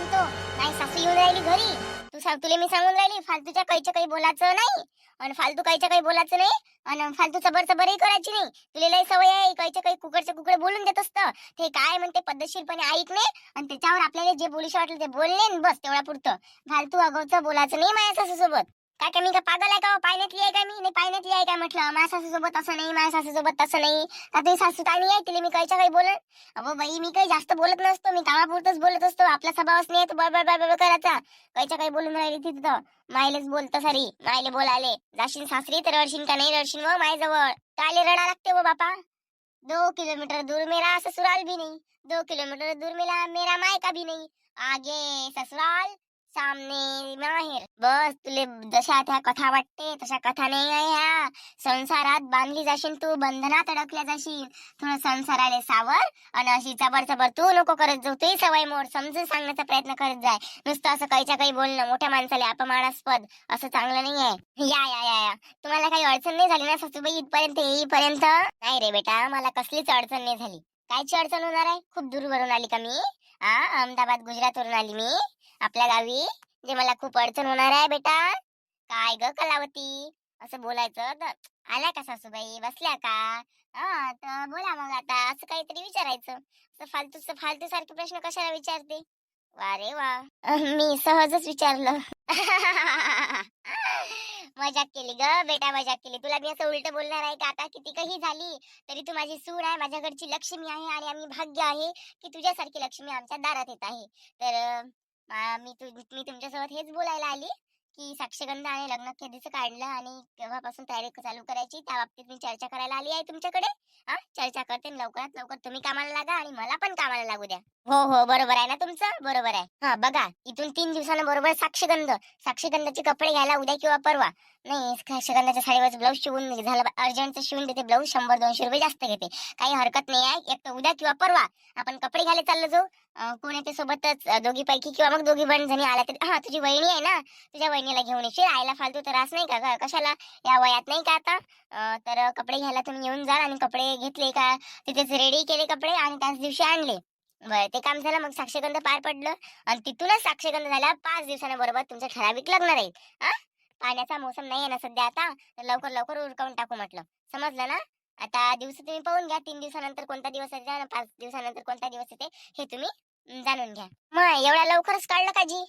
म्हणतो नाही सासू येऊन राहिली घरी. तू सांग तुला मी सांगून राहिली फालतूच्या काहीच्या काही बोलायचं नाही. आणि फालतू काहीच्या काही बोलायचं नाही. आणि फालतू चबर चबरही करायची नाही. तुला लय सवय आहे काहीच्या काही कुकडच्या कुकडे बोलून देत असतं. ते काय म्हणते पद्धतशीरपणे ऐकणे. आणि त्याच्यावर आपल्याला जे बोलूशी वाटलं ते बोलले आणि बस तेवढ्या पुरतं फालतू अगोदर बोलायचं नाही माझ्या सासूसोबत. काय का मी का पागल आहे का हो? आहे का मी? नाही पाण्यातली आहे का म्हटलं? माझ्या सासूसोबत असं नाही माझ्या सासूसोबत तसं नाही. आता सासू काय नाही आहे तिला मी कळच्या काही बोलत? अबो बाई मी काही जास्त बोलत नसतो. मी कामापुरतच बोलत असतो. आपला स्वभावच नाही तो बडबड बडबड करायचा. काहीच्या काही बोलून राहिली तिथं. मायलेच बोलतो सारी. मायले बोलाले. जाशील सासरी तर रडशील का नाही रडशील हो व माय काले रडा लागते वो बापा. दो किलोमीटर दूर मेरा ससुराल भी नहीं. दो किलोमीटर दूर मेरा मेरा मायका भी नहीं. आगे ससुराल सामने माहेर बस तुले जशा त्या कथा वाटते तशा कथा नाही आहे ह्या संसारात बांधली जाशील तू बंधनात अडकल्या जाशील। थोडं संसाराले सावर आणि अशी चबर चबर तू नको करत जाऊ ते सवय मोड समजून सांगण्याचा प्रयत्न करत जाय. नुसतं असं काहीच्या काही बोलणं मोठ्या माणसाला अपमानास्पद असं चांगलं नाही आहे या या या या. तुम्हाला काही अडचण नाही झाली ना सासूबाई इथपर्यंत येईपर्यंत? नाही रे बेटा मला कसलीच अडचण नाही झाली. कायची अडचण होणार आहे? खूप दूरवरून आली का मी? अहमदाबाद गुजरातवरून आली मी. आपल्या गावी जे मला खूप अडचण होणार आहे बेटा. काय ग कलावती? असं बोलायचं तर आल्या का सासूबाई? बसल्या का? हा तर बोला मग आता असं काहीतरी विचारायचं. असं फालतू फालतू सारखे प्रश्न कशाला विचारते? वा. रे वा मी सहजच विचारलं. मजाक केली ग बेटा मजाक केली. तुला मी असं उलट बोलणार आहे का? आता किती काही झाली तरी तू माझी सूर आहे माझ्याकडची लक्ष्मी आहे आणि आम्ही भाग्य आहे की तुझ्यासारखी लक्ष्मी आमच्या दारात येत आहे. तर मी तु मी तुमच्यासोबत हेच बोलायला आली. की साक्षगंध आणि लग्न खेदीचं काढलं आणि केव्हापासून तयारी चालू करायची त्या बाबतीत मी चर्चा करायला आली आहे तुमच्याकडे. हा चर्चा करते. लवकरात लवकर तुम्ही कामाला लागा आणि मला पण कामाला लागू द्या. हो हो. बरोबर आहे ना तुमचं? बरोबर आहे. हा बघा इथून तीन दिवसानं बरोबर साक्षगंध. साक्षगंधाचे कपडे घ्यायला उद्या किंवा परवा. नाही साक्षगंधाच्या साडीवर ब्लाऊज शिवून झालं अर्जंटचं शिवून देते ब्लाऊज शंभर दोनशे रुपये जास्त घेते. काही हरकत नाही आहे. एक तर उद्या किंवा परवा आपण कपडे घ्यायला चाललो जाऊ. कोण येते सोबतच दोघीपैकी दोघी पैकी किंवा मग दोघी बहीण जणी आल्या तर. हा तुझी वहिनी आहे ना? तुझ्या बहिणीला घेऊन येशील आईला फालतू त्रास नाही का ग? कशाला? या वयात नाही का आता? तर कपडे घ्यायला तुम्ही येऊन जा आणि कपडे घेतले का? तिथेच रेडी केले कपडे आणि त्याच दिवशी आणले. बरं ते काम झालं मग साक्षगंध पार पडलं आणि तिथूनच साक्षगंध झाला पाच दिवसांना बरोबर तुमचं ठराविक लग्न राहील. हा पाण्याचा मोसम नाही आहे ना सध्या आता तर लवकर लवकर उरकावून टाकू म्हटलं. समजलं ना? आता दिवस तुम्ही पाहून घ्या तीन दिवसानंतर कोणता दिवस येते पाच दिवसानंतर कोणता दिवस येते हे तुम्ही जाणून घ्या. मग एवढ्या लवकरच काढलं का जी?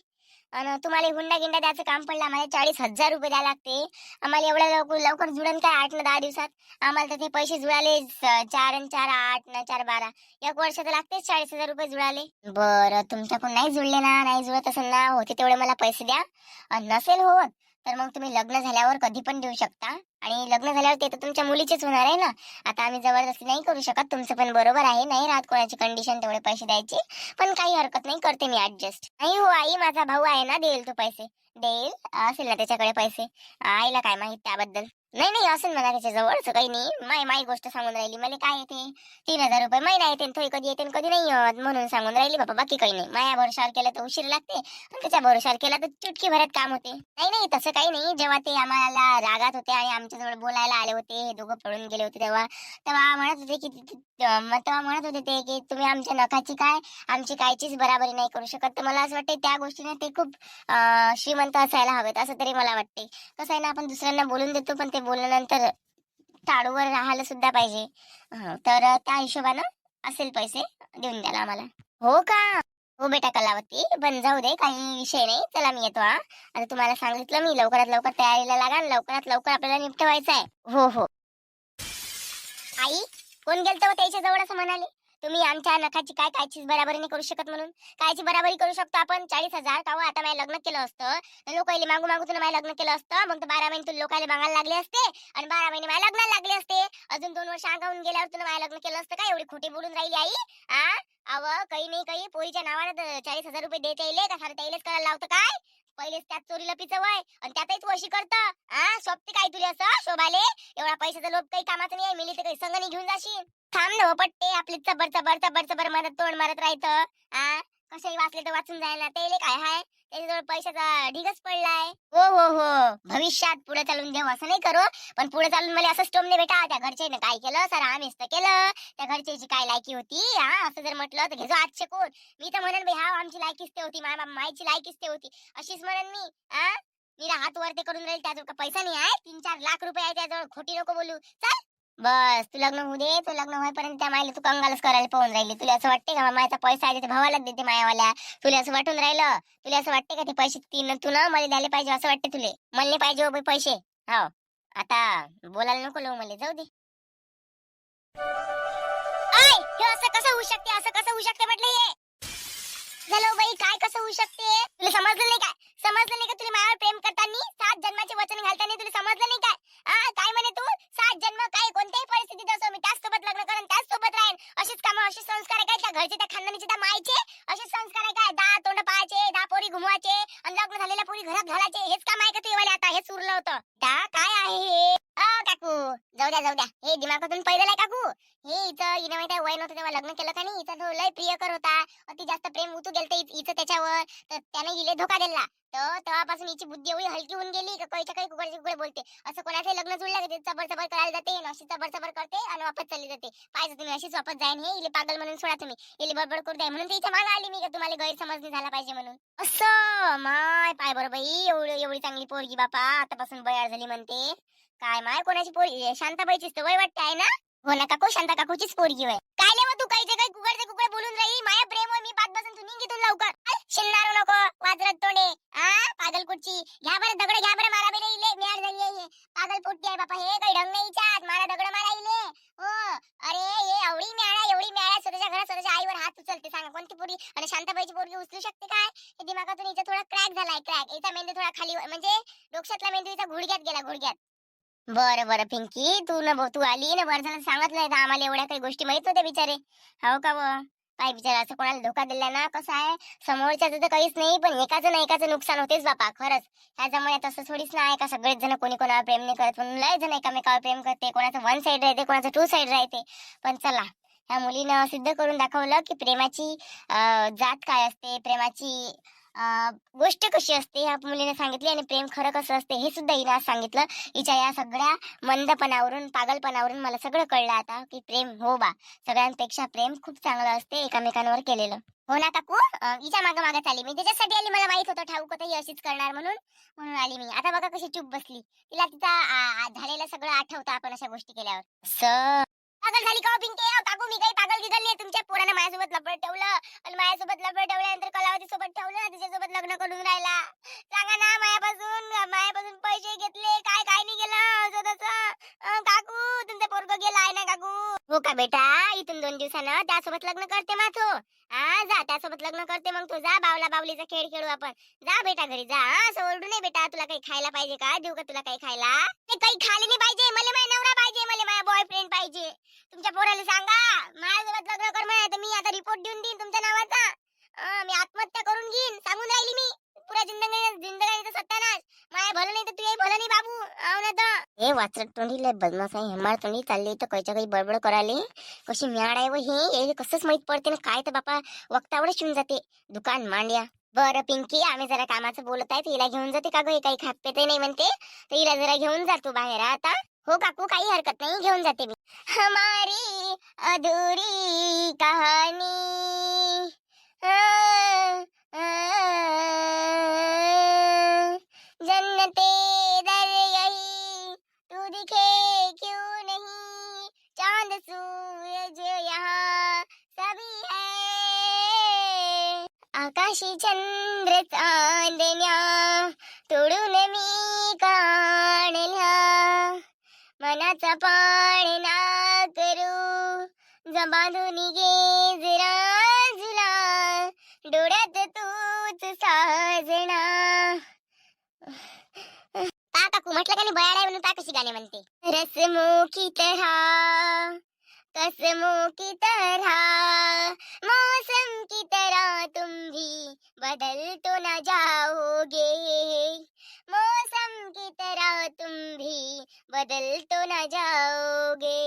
आणि तुम्हाला हुंडा गिंडा द्यायचं काम पडलं आम्हाला चाळीस हजार रुपये द्यायला लागते. आम्हाला एवढ्या लवकर लवकर जुळण काय आठ ना दहा दिवसात? आम्हाला तर ते पैसे जुळाले चार आणि चार आठ ना चार बारा. एक वर्ष तर लागतेच चाळीस हजार रुपये जुळाले. बरं तुमच्याकडून नाही जुळले ना नाही जुळत असेल ना होते तेवढे मला पैसे द्या. आणि नसेल होत तर मग तुम्ही लग्न झाल्यावर कधी पण देऊ शकता. आणि लग्न झाल्यावर ते तर तुमच्या मुलीचेच होणार आहे ना? आता आम्ही जबरदस्ती नाही करू शकत. तुमचं पण बरोबर आहे. नाही राहत कोणाची कंडिशन तेवढे पैसे द्यायची. पण काही हरकत नाही. करते मी ऍडजस्ट नाही हो आई माझा भाऊ आहे ना. देईल तो पैसे. देईल. असेल ना त्याच्याकडे पैसे. आईला काय माहीत त्याबद्दल? नाही नाही असेल मला त्याच्या जवळच काही नाही. माय माई गोष्ट सांगून राहिली. मला काय येते? तीन हजार रुपये महिना येते थोडी कधी येते कधी नाही येत म्हणून सांगून राहिली. बाबा बाकी काही नाही. माया भरोशावर केलं तर उशीर लागते आणि त्याच्या भरोशावर केला तर चुटकी भरत काम होते. नाही नाही तसं काही नाही. जेव्हा ते आम्हाला रागात होते आणि आमच्याजवळ बोलायला आले होते हे दोघं पळून गेले होते तेव्हा तेव्हा म्हणत होते की मग तेव्हा म्हणत होते ते की तुम्ही आमच्या नखाची काय? आमची कायचीच बराबरी नाही करू शकत. तर मला असं वाटतं त्या गोष्टीने ते खूप श्रीमंत असायला हवेत असं तरी मला वाटते कसं आहे ना आपण दुसऱ्यांना बोलून देतो पण ते बोलल्यानंतर टाळूवर राहायला सुद्धा पाहिजे. तर त्या हिशोबानं असेल पैसे देऊन द्याल आम्हाला. हो का? हो बेटा कलावती. पण जाऊ दे काही विषय नाही. चला मी येतो हा. आता तुम्हाला सांगितलं मी लवकरात लवकर तयारीला लागा लवकरात लवकर आपल्याला निपटवायचं आहे हो हो. आई कोण गेलतं हो त्याच्याजवळ असं म्हणाले? तुम्ही आमच्या नखाची काय कायचीच बराबरी नाही करू शकत म्हणून. कायची बराबरी करू शकतो आपण? चाळीस हजार? का हो? आता माझ्या लग्न केलं असतं. लोकांनी मागू मागू तुला माझ्या लग्न केलं असतं. मग बारा महिने तुला लोकांना मागायला लागले असते. आणि बारा महिने माझ्या लग्नाला लागले असते. अजून दोन वर्ष आगावून गेल्यावर तुला माझ्या लग्न केलं असतं का? एवढी खोटी बोलून राहिली आई. आ? अव काही नाही काही. पोरीच्या नावानं चाळीस हजार रुपये देता येईल. का सारे त्यालाच करायला लावतं काय? पहिलेच त्यात चोरी पिचवाय आणि त्यातही वशी करत. आ सोबती काय तुला असं शोभाले? एवढा पैशाचा लोभ काही कामाचा नाही मिली तर काही संगणी घेऊन जाशील थांब ना हो, पट्टे आपली चबर चबर चबर चबर मारत तोंड मारत राहायचं आ कशाही वाचले तर वाचून जायला. त्याले काय हाय? त्याच्याजवळ पैशाचा ढिगच पडलाय. हो हो हो. भविष्यात पुढे चालून देऊ असं नाही करू. पण पुढे चालून मला असंच टोमणे भेटा. त्या घरच्याने काय केलं? सर आम्हीच तर केलं. त्या घरच्याची काय लायकी होती? हा असं जर म्हटलं तर घेजो आजचे कोण? मी तर म्हणन भाई हा आमची लायकीच ते होती. मा- मा- मायची लायकीच ते होती. अशीच म्हणन मी. हा? मी हात वरते करून राहील. त्याजवळ पैसा नाही आहे? तीन चार लाख रुपये आहे त्याजवळ. खोटी नको बोलू. चल. बस तू लग्न होऊ दे तू लग्न होईपर्यंत त्या मायला तू कंगालच करायला पाहून राहिली. तुला असं वाटते का मायाचा पैसा आहे भावालाच देते मायावाल्या? तुला असं वाटून राहिलं? तुला असं वाटते का ते पैसे तीन तू ना मला द्यायला पाहिजे असं वाटते तुले? मला पाहिजे हो बाई पैसे. हो आता बोलायला नको लव मला जाऊ दे. असं कसं होऊ शकते असं कसं होऊ शकते म्हटलं हे? झालं हो बाई काय कसं होऊ शकते? तुला समजलं नाही काय समजलं नाही का तुला माझ्यावर प्रेम करताना? सात जन्माचे वचन घालताना तुला समजलं नाही काय आ काय म्हणे तू? सात जन्म काय कोणत्याही परिस्थितीत असो मी त्याच सोबत लग्न करेन त्याच सोबत राहीन. अशीच कामं असे संस्कार आहे काय? त्या घरचे त्या खानदानीचे त्या मायचे? असे संस्कार आहे काय? दहा तोंड पाहायचे दहा पोरी घुमवायचे आणि लग्न झालेल्या पोरी घरात घालायचे. हेच काम आहे का तुझ्या आता? हेच उरलं होतं. त्या काय आहे हे? जाऊ द्या जाऊ द्या. हे दिमागातून पैदल आहे काकू. हे इथं हिने माहिती वय नव्हतं तेव्हा लग्न केलं का नाही? इथं तो लय प्रियकर होता. अति जास्त प्रेम उतू गेलते इथं त्याच्यावर. तर त्याने हिले धोका दिला. तर तेव्हापासून हिची बुद्धी एवढी हलकी होऊन गेली का काहीच्या काही कुकडे कुकडे बोलते. असं कोणाचं लग्न जुळलं की ते चबर चबर करायला जाते अशी चबर चबर करते आणि वापस चालली जाते. पाहिजे तुम्ही अशीच वापस जाईन हे. इले पागल म्हणून सोडा तुम्ही. इले बडबड करू द्या म्हणून ते इथे मागा आली मी का तुम्हाला गैरसमज नाही झाला पाहिजे म्हणून. असं माय पाय बरोबर. एवढी एवढी चांगली पोरगी बापा. आतापासून बयार झाली म्हणते. काय माय कोणाची पोरगी शांताबाईचीच तर वय वाटते आहे ना? हो ना काकू? शांता काकूचीच पोरगी वय. काय नाही मग तू काही काही कुकडचे कुकडे बोलून राही माया प्रेम मी पाच बसून तू निघितून लवकर. शिन्नारू नको वाजरत तोडे. हा पागल कुठची घ्या बरं दगड घ्या बरं मारा बेले इले म्याड झाली आहे पागल पोट्टी आहे बापा हे काही ढंग नाही हिच्यात मारा दगड मारा इले. हो. अरे हे एवढी म्याळा एवढी म्याळा स्वतःच्या घरात स्वतःच्या आईवर हात उचलते. सांगा कोणती पोरगी? आणि शांताबाईची पोरगी उचलू शकते काय? हे दिमागातून हिचा थोडा क्रॅक झालाय क्रॅक. हिचा मेंदू थोडा खाली म्हणजे डोक्यातला मेंदू हिचा गुडघ्यात गेला गुडघ्यात. बरं बरं पिंकी. तू न भाऊ, तू आली ना बरं झालं सांगितलंय तर आम्हाला एवढ्या काही गोष्टी माहीत होत्या बिचारे. हो का काय बिचारा असं कोणाला धोका दिला ना? कसं आहे? समोरच्याचं तर काहीच नाही पण एकाचं ना एकाचं नुकसान होतेच बापा खरंच. ह्या जमान्यात असं थोडीच नाही का? सगळेच जण कोणी कोणावर प्रेम नाही करत पण लय जण एकामेकावर प्रेम करते. कोणाचं वन साईड राहते कोणाचं टू साइड राहते. पण चला ह्या मुलीनं सिद्ध करून दाखवलं की प्रेमाची जात काय असते? प्रेमाची गोष्ट कशी असते ह्या मुलीने सांगितली आणि प्रेम खरं कसं असते हे सुद्धा हिला सांगितलं. हिच्या या सगळ्या मंदपणावरून पागलपणावरून मला सगळं कळलं आता की प्रेम हो बा. सगळ्यांपेक्षा प्रेम खूप चांगलं असते एकामेकांवर केलेलं. हो ना काकू? अं, हिच्या मागे मागे आली मी त्याच्यासाठी आली मला माहीत होतं ठाऊक होतं ही अशीच करणार म्हणून. म्हणून आली मी. आता बघा कशी चूप बसली. तिला तिचा आ, झालेलं सगळं आठवतं आपण अशा गोष्टी केल्यावर. स पागल झाली का हो पिंके? काकू मी काही पागल गिगल नाही तुमच्या पोरानं माझ्यासोबत लपड ठेवलं आणि माझ्यासोबत लपड ठेवल्यानंतर कलावती सोबत ठेवलं तिच्यासोबत लग्न करून राहिला. सांगा ना मायापासून मायापासून पैसे घेतले काय काय नाही गेलं स्वतःच काकू तुमचं पोरग गेला आहे ना काकू? हो का बेटा? इथून दोन दिवसानं त्यासोबत लग्न करते माथो हा जा त्यासोबत लग्न करते मग तू जा बावला बावलीचा खेळ खेळू आपण. जा बेटा घरी जा असं ओरडू नाही बेटा. तुला काही खायला पाहिजे का? देऊ का तुला काही खायला? काही खायला नाही पाहिजे. मला माझा नवरा पाहिजे मला माझा बॉयफ्रेंड पाहिजे. तुमच्या पोराला सांगा. माझ्यासोबत लग्न कर म्हणे तर मी आता रिपोर्ट देऊन देईन तुमच्या नावाचा. मी आत्महत्या करून घेईन. सांगून राहिली मी. पुरा जिंदगी जिंदगानीचा सत्यानाश माझ्या भलं नाही तर तुझ्याही भलं नाही बाबू. आव ना तर. हे वाचरट तोंडी लय बदमाश आहे. हेमाळ तोंडी चालली तर कैच्या काही बडबड करायले. कशी म्याड आहे व हे? कसंच माहीत पडते ना? काय तर बापा वक्तावरच शिवून जाते. दुकान मांड्या. बरं पिंकी आम्ही जरा कामाचं बोलत आहे हिला घेऊन जाते का ग? काही खात पेते नाही म्हणते. तर हिला जरा घेऊन जातो बाहेर आता. हो काकू काही हरकत नाही घेऊन जाते मी. हमारी अधूरी आ, जन्नते दर यही तू दिखे क्यों नहीं? चाँद सूरज यहाँ सभी है। आकाशी चंद्र चांदण्या पाण्याचा पाणी ना करू जबांधून गे जरा डोळ्यात तूच साजना. ता काकू म्हटलं का नाही बयाड आहे म्हणून ता कशी गाणे म्हणते. रसमुखी की तरह कसमो की तरह मौसम की तरह तुम भी बदल तो न जाओगे मौसम की तरह तुम भी बदल तो न जाओगे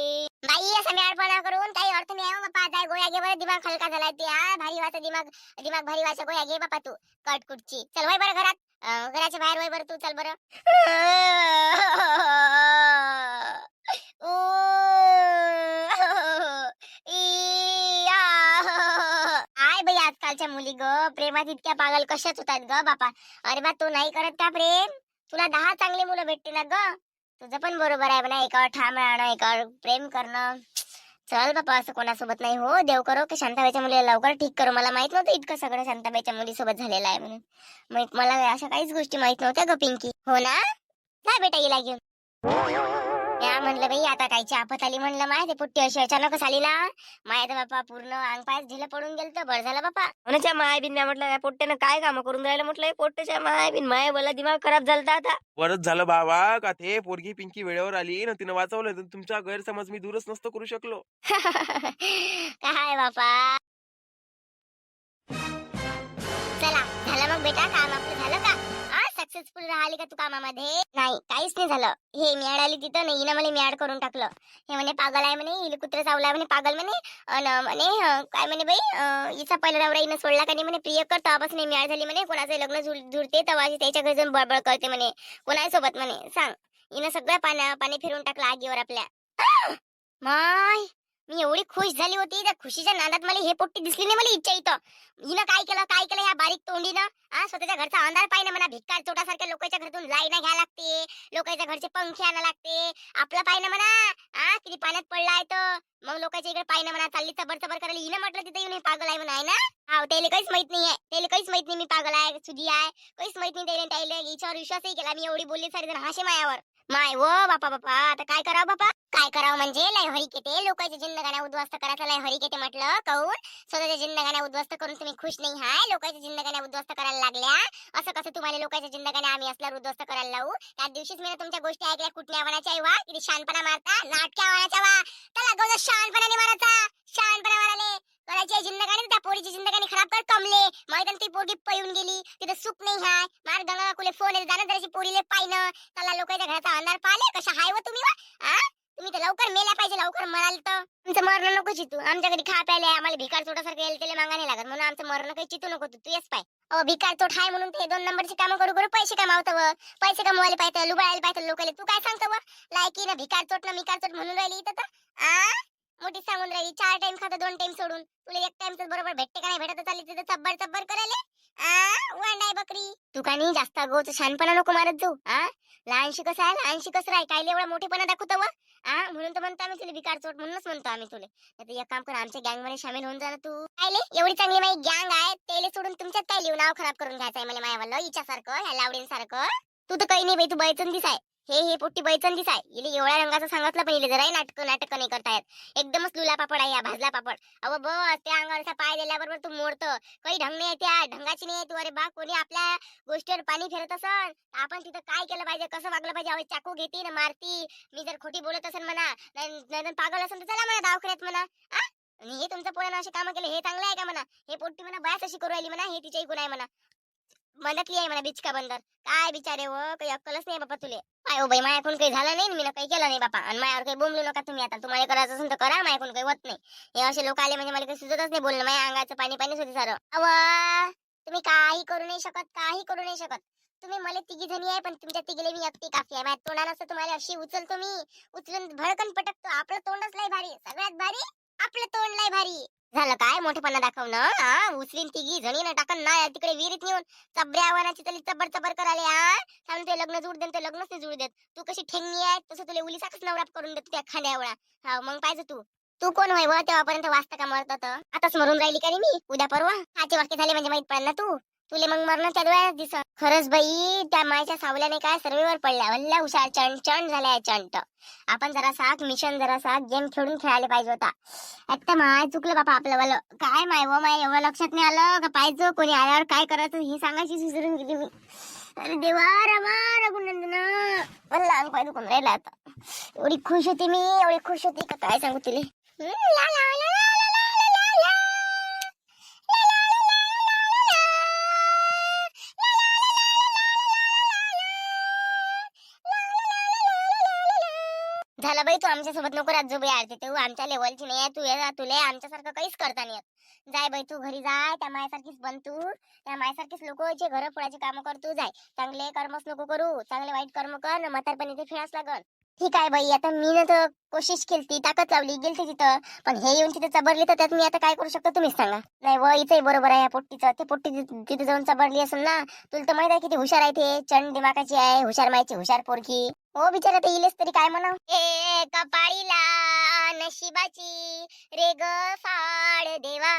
बाई असा अर्पणा करून काही अर्थ नाही आहे हो बापा जाय गोळ्या घे बरं दिमाग हलका झालाय ते हा भारी वाचा दिमाग दिमाग भारी वाचा गोळ्या घे बापा तू. कटकुटची चल वय बरं घरात. घराच्या बाहेर वय बरं तू. चल बरं. ओ! आजकालच्या मुली ग प्रेमात इतक्या पागल कशाच होतात ग बापा? अरे बा तू नाही करत का प्रेम? तुला दहा चांगली मुलं भेटते ना ग. तुझं पण बरोबर आहे म्हणा एकावर ठाम राहणं एकावर प्रेम करणं. चल बापा असं कोणासोबत नाही. हो देव करो की शांताबाईच्या मुलीला लवकर ठीक करू. मला माहीत नव्हतं इतकं सगळं शांताबाईच्या मुलीसोबत झालेलं आहे म्हणून. मला अशा काहीच गोष्टी माहीत नव्हत्या ग पिंकी. हो ना? जा बेटा हिला घेऊन. या म्हणलं बाई आता कायची आपत आली म्हणलं माय ते पुट्टी अशी अचानकच आली ना माय तर बापा पूर्ण अंग पाय ढिलं पडून गेलं तर बरं झालं बापा. कोणाच्या माय बिन म्या म्हटलं या पोट्ट्यानं काय काम करून राहिलं म्हटलं हे पोट्ट्याच्या माय बिन माय बोला दिमाग खराब झालता आता. बरंच झालं बाबा का ते पोरगी पिंकी वेळेवर आली ना तिनं वाचवलं तर तुमचा गैरसमज मी दूरच नसतो करू शकलो. काय बापा. सक्सेसफुल राहिली का तू कामामध्ये? नाही काहीच नाही झालं. हे मी आली तिथं नाही हिनं मला मी करून टाकलं. हे म्हणे पागल आहे म्हणे हिला कुत्र चावला म्हणे पागल म्हणे. अन म्हणे काय म्हणे बाई हिचा पहिला नवरा हिनं सोडला का नाही म्हणे प्रिय कर तेव्हापासून मी झाली म्हणे. कोणाचं लग्न झुरते जुळते तेव्हा त्याच्या घरी जाऊन बळबळ करते म्हणे. कोणासोबत म्हणे सांग. हिनं सगळं पाण्या पाणी फिरून टाकलं आगीवर आपल्या. माय! मी एवढी खुश झाली होती त्या खुशीच्या नादात मला हे पोट्टी दिसली नाही मला इच्छा इथं. हिनं काय केलं काय केलं या बारीक तोंडीनं? हा स्वतःच्या घरचा अंधार पाहिजे म्हणा भिक्कार चोटासारख्या लोकांच्या घरातून लाईना घ्या लागते लोकांच्या घरचे पंखे आणा लागते आपला पाहिजे म्हणा हा किती पाण्यात पडलाय तर मग लोकांच्या इकडे पाहिजे म्हणा चालली चबर चबर करायला हिनं म्हटलं तिथे येऊन पागल आहे म्हणा आहे ना? हा त्याला काहीच माहीत नाहीये त्याला काहीच माहीत नाही मी पागल आहे सुधी आहे काहीच माहीत नाही त्याला त्याला. हिच्यावर विश्वासही केला मी एवढी बोलली सारी जण हाशे मायावर. माय वो बापा बापा आता काय करावं बापा? काय करावं म्हणजे लय हरी केते. लोकांच्या जिंदगाण्या उद्ध्वस्त करायचं लय हरी केते म्हटलं. कहून स्वतःच्या जिंदगाण्या उद्ध्वस्त करून तुम्ही खुश नाही हाय. लोकांच्या जिंदगाण्या उद्ध्वस्त करायला लागल्या. असं कसं तुम्हाला लोकांच्या जिंदगाण्या आम्ही असल्यावर उद्ध्वस्त करायला लावू? त्या दिवशीच मी तुमच्या गोष्टी ऐकल्या. कुठल्या आव्हानाच्या वा? किती शानपणा मारता. नाटक्या आव्हानाच्या वा. त्याला गो शानपणाने मारायचा. शानपणा माराले कोणाच्या जिंदगानी त्या पोरीची जिंदगानी खराब कर कमले. मैदान ती पोरगी पळून गेली. तिथं सुख नाही हाय. मार गंगा कुले फोन येत जाणं जराशी पोरीले पाहिनं त्याला लोकांच्या घराचा अंधार पाहिले कशा हाय व तुम्ही वा? आ? तुम्ही तर लवकर मेल्या पाहिजे लवकर मराल तर. तुमचं मरण नको चितू. आमच्या घरी खा प्यायला आम्हाला भिकार चोटासारखं येईल त्याला मागा नाही लागत. म्हणून आमचं मरण काही चितू नको तू. तू येस पाय. अहो भिकार चोट हाय म्हणून ते दोन नंबरची कामं करू करू पैसे कमावतं व. पैसे कमवायला पाहिजे लुबाळायला पाहिजे लोकांना तू काय सांगतो व? लायकी ना भिकार चोट ना मिकार चोट म्हणून राहिली इथं तर. आ? मोठी सांगून राहिली चार टाइम खातं दोन टाइम सोडून. तुला एक टाइम बरोबर भेटते का नाही भेटत चालली तिथं चब्बर चब्बर करायले वांडाय बकरी. तू का नाही जास्त गोच छानपणा नको मारत जाऊ आ? लहानशी कसं आहे? लहानशी कसं राही काय एवढा मोठेपणा दाखवतो वा आ? म्हणून तर म्हणतो आम्ही तुला विकार चोट म्हणूनच म्हणतो आम्ही तुले. नाही एक काम कर आमच्या गँगमध्ये सामील होऊन जा तू. कायले? एवढी चांगली माझी गँग आहे तेले सोडून तुमच्यात काय लिहून नाव खराब करून घ्यायचं आहे मला मायावालं हिच्यासारखं ह्या लावडींसारखं. तू तर काही नाही बाई तू बैचन दिस आहे. हे हे पोट्टी बैचन दिस आहे. इले एवढ्या रंगाचं सांगितलं पण इले नाटक नाटक नाही करतायत एकदमच लुला पापड आहे या भाजला पापड. अहो बस त्या अंगावरचा पाय दिल्याबरोबर तू मोडतं. काही ढंग नाही त्या ढंगाची नाही तू. अरे बा कोणी आपल्या गोष्टीवर पाणी फिरत असन? आपण तिथं काय केलं पाहिजे? कसं वागलं पाहिजे? अहो चाकू घेते ना मारती. मी जर खोटी बोलत असेल म्हणा नाही पागल असेल तर चला म्हणा दवाखान्यात म्हणा. हे तुमचं पोरानं अशी कामं केले हे चांगलं आहे का म्हणा? हे पोट्टी म्हणा बायास अशी करू राहिली म्हणा हे तिच्याही गुण आहे म्हणा. मदतली आहे म्हणा बिचका बंदर. काय बिचारे व काही अक्कलच नाही बापा तुले. काय हो बाई माझ्याकडून काही झालं नाही मी काही केलं नाही बापा. आणि माझ्यावर काही बोंबलू नका तुम्ही आता. तुम्हाला करायचं असेल तर करा माझ्याकडून काही होत नाही. हे असे लोक आले म्हणजे मला काही सुचतच नाही बोलणं. माझ्या अंगाचं पाणी पाणीच होते सारं. अव! तुम्ही काही करू नाही शकत काही करू नाही शकत. तुम्ही मला तिघी जणी आहे पण तुमच्या तिघीले मी एकटी काफी आहे. माझ्या तोंडानं असं तुम्हाला अशी उचलतो मी. उचलून भडकन पटकतो. आपलं तोंडच लय भारी. सगळ्यात भारी आपलं तोंड लय भारी. झालं काय मोठेपणा दाखवणं हा? उचलीन तिघी जणी ना टाकन ना तिकडे विहिरीत नेऊन. चबऱ्या आव्हानाची तरी चबर चबर करायला यार. सांगून ते लग्न जुळ देन ते लग्नच नाही जुळू देत. तू कशी ठेंगी आहे तसं तुला उलीसाकच नवराप करून देतो त्या खांद्या एवढा हा मग पाहिजे तू. तू कोण होय व तेव्हापर्यंत वाचता का मरत होतं आताच मरून राहिली का रे मी? उद्या परवा? हाचे वाक्य झाले म्हणजे माहीत पडेल ना तू. तुले मग मरण त्या डोळ्यात दिस खरंच बाई त्या मायच्या सावल्याने काय सर्वेवर पडल्या. वल्ल्या हुशार चंड चंड झाल्या चंट. आपण जरा साक मिशन जरा साक गेम खेळून खेळायला पाहिजे होता. आता माय चुकलं बापा आपलं वालं. काय माय व माय? एवढं लक्षात नाही आलं का पाहिजे कोणी आल्यावर काय करायचं? हे सांगायची सुचरून गेली मी. अरे देवा रमा रघुनंदना. मला लहान पाय दुखून राहिला आता. एवढी खुश होती मी एवढी खुश होती का काय सांगू तिले? झाला बाई तू आमच्यासोबत नको राहत जो बाई आरती तू आमच्या लेवलची नाही आहे तू ये- तुला आमच्यासारखं काहीच करता नाही येत. जाय बाई तू घरी जाय त्या मायासारखीच बन तू. त्या मायासारखीच लोकचे घर फोडायचे काम कर तू जाय. चांगले कर्मच नको करू चांगले वाईट कर्म कर न म्हातारपणी फिरास लागल. ठीक आहे बाई आता मी ना तर कोशिश केली ताकद लावली गेलती तिथं. पण हे येऊन तिथे चबरली तर त्यात मी आता काय करू शकतो तुम्हीच सांगा. नाही व इथंही बरोबर आहे या पोट्टीचं. ते पोट्टी तिथे जाऊन चबरली असेल ना तुला तर माहीत आहे किती हुशार आहे ते. चंड दिमागाची आहे हुशार मायची हुशार पोरकी हो बिचारा ते इलेस तरी काय म्हणा ए कपाळीला नशिबाची रे ग फाळ देवा.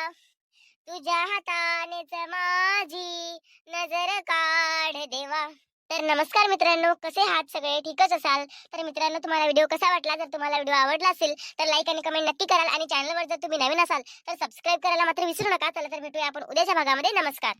तुझ्या हातानेच माझी नजर काढ देवा. तर नमस्कार मित्रांनो कसे आहात सगळे? ठीकच असाल? तर मित्रांनो तुम्हाला व्हिडिओ कसा वाटला? जर तुम्हाला व्हिडिओ आवडला असेल तर लाईक आणि कमेंट नक्की कराल. आणि चॅनलवर जर तुम्ही नवीन असाल तर सबस्क्राईब करायला मात्र विसरू नका. चला तर भेटूया आपण उद्याच्या भागामध्ये. नमस्कार.